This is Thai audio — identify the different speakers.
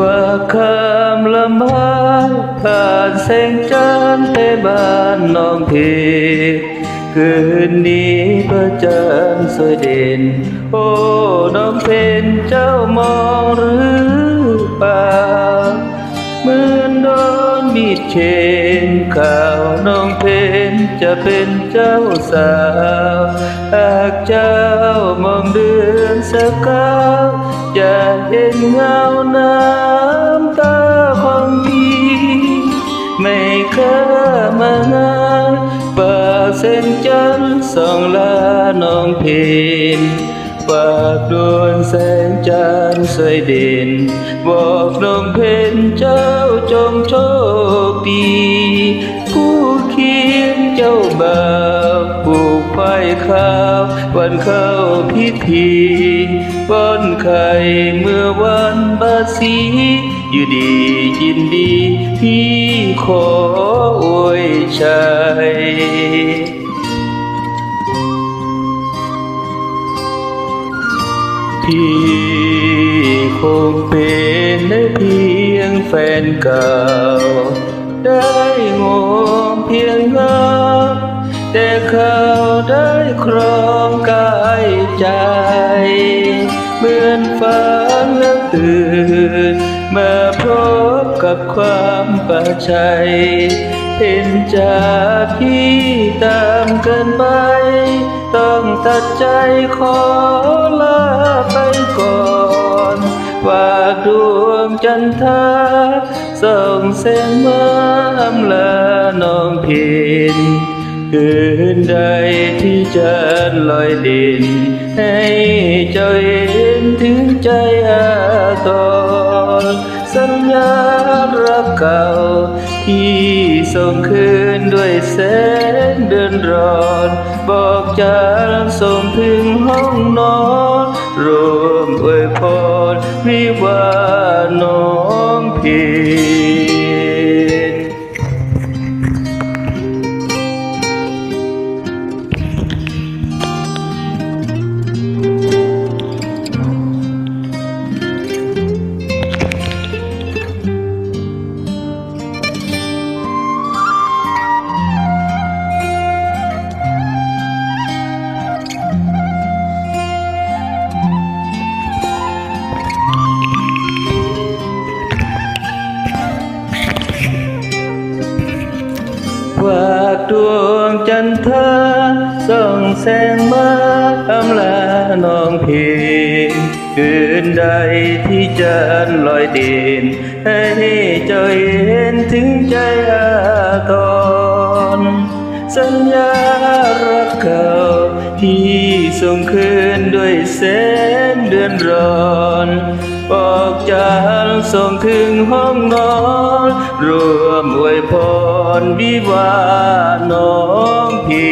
Speaker 1: ว่าคำละไม้ผ่านแสงจันทร์ไปบ้านน้องเพคืนนี้พระจันทร์สวยเด่น โอ้ น้องเป็นเจ้ามองหรือเปล่าเหมือนโดนมีดเชนข่าวน้องเพนจะเป็นเจ้าสาวหากเจ้ามองเดือนสักาวจะ เห็นเงาน้ำตาของพี่ไม่เคยมางานปากเส้นจันสองลาน้องเพนฝากดวงแสงจันทร์สวยเด่น บอกน้องเพนเจ้าจงโชคดี ผู้เคียงเจ้าบ่าว ปลูกไฟขาววันเข้าพิธีป้อนไข่เมื่อวันบาสีอยู่ดียินดีพี่ขออวยชัยพี่คงเป็นได้เพียงแฟนเก่า ได้งมเพียงเงา แต่เขาได้ครองกายใจ เหมือนฝันและตื่นเมื่อพบกับความประชัย เห็นจากพี่ตามเกินไป ต้องตัดใจขอลาไปก่อนฝากดวงจันทราส่องแสงมาอำลาน้องเพีน คืนใดที่จันลอยดิน ให้เจ้าเห็นถึงใจอาทรสัญญารักเก่า ที่ส่งคืนด้วยแสงเดือนร้อน บอกจะส่งถึงห้องนอนรวมอวยพรวิวา ดวงจันทราส่องแสงมาอำลาน้องพีคืนใดที่จันลอยเด่นให้เจ้าเห็นถึงใจอาทรสัญญารักเก่าที่ส่งคืนด้วยแสงเดือนรอน ส่งถึงห้องนอนรวมอวยพรวิวาน้องพี